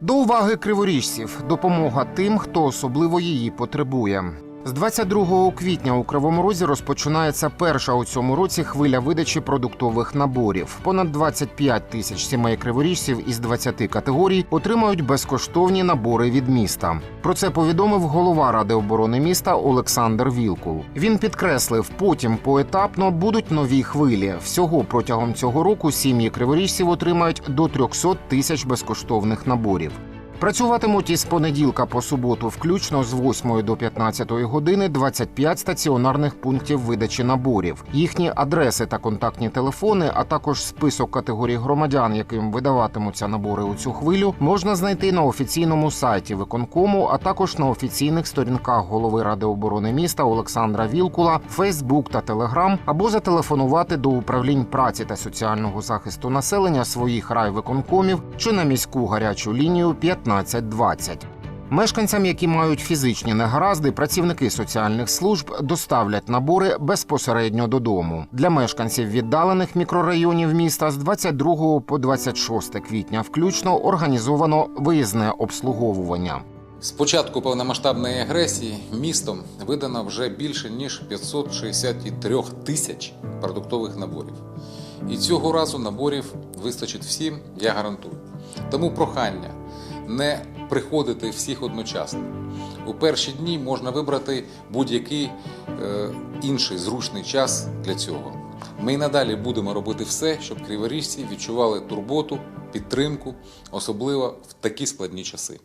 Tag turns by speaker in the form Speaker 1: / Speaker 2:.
Speaker 1: До уваги криворіжців допомога тим, хто особливо її потребує. З 22 квітня у Кривому Розі розпочинається перша у цьому році хвиля видачі продуктових наборів. Понад 25 тисяч сімей криворіжців із 20 категорій отримають безкоштовні набори від міста. Про це повідомив голова ради оборони міста Олександр Вілкул. Він підкреслив, потім поетапно будуть нові хвилі. Всього протягом цього року сім'ї криворіжців отримають до 300 тисяч безкоштовних наборів. Працюватимуть із понеділка по суботу, включно з 8 до 15 години 25 стаціонарних пунктів видачі наборів. Їхні адреси та контактні телефони, а також список категорій громадян, яким видаватимуться набори у цю хвилю, можна знайти на офіційному сайті виконкому, а також на офіційних сторінках голови ради оборони міста Олександра Вілкула, Фейсбук та Телеграм, або зателефонувати до управлінь праці та соціального захисту населення своїх райвиконкомів чи на міську гарячу лінію 1520. Мешканцям, які мають фізичні негаразди, працівники соціальних служб доставлять набори безпосередньо додому. Для мешканців віддалених мікрорайонів міста з 22 по 26 квітня включно організовано виїзне обслуговування.
Speaker 2: З початку повномасштабної агресії містом видано вже більше ніж 563 тисяч продуктових наборів. І цього разу наборів вистачить всім, я гарантую. Тому прохання не приходити всіх одночасно. У перші дні можна вибрати будь-який е, інший зручний час для цього. Ми й надалі будемо робити все, щоб криворіжці відчували турботу, підтримку, особливо в такі складні часи.